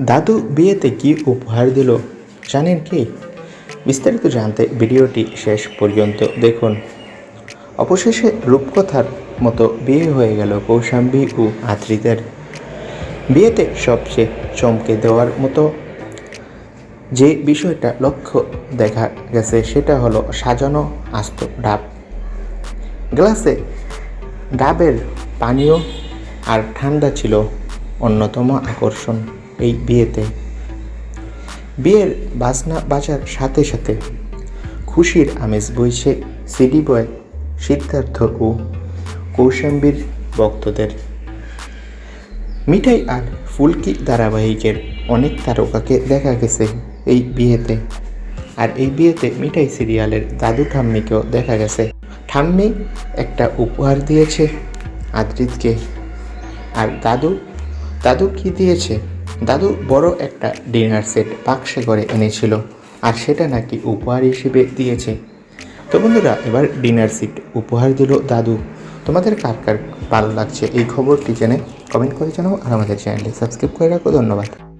দাদু বিয়েতে কি উপহার দিল? জানেন কি? বিস্তারিত জানতে ভিডিওটি শেষ পর্যন্ত দেখুন। অবশেষে রূপকথার মতো বিয়ে হয়ে গেল কৌশাম্বী ও আদ্রিদের। বিয়েতে সবচেয়ে চমকে দেওয়ার মতো যে বিষয়টা লক্ষ্য দেখা গেছে সেটা হলো সাজানো আস্ত ডাব। গ্লাসে ডাবের পানীয় আর ঠান্ডা ছিল অন্যতম আকর্ষণ। এই বিয়েতে। বিয়ের বাজনা বাজার সাথে সাথে খুশির আমেজ বইছে সিডি বয়, সিদ্ধার্থ ও কৌশাম্বীর ভক্তদের। মিঠাই আর ফুলকি ধারাবাহিকের অনেক তারকাকে দেখা গেছে এই বিয়েতে। আর এই বিয়েতে মিঠাই সিরিয়ালের দাদু ঠাম্মিকেও দেখা গেছে। ঠাম্মি একটা উপহার দিয়েছে আদ্রিতকে। আর দাদু দাদু কি দিয়েছে? দাদু বড় একটা ডিনার সেট বাক্সে করে এনেছিল, আর সেটা নাকি উপহার হিসেবে দিয়েছে। তো বন্ধুরা, এবার ডিনার সেট উপহার দিল দাদু। তোমাদের কার কার ভালো লাগছে এই খবরটি জেনে কমেন্ট করে জানাও, আর আমাদের চ্যানেলটি সাবস্ক্রাইব করে রাখো। ধন্যবাদ।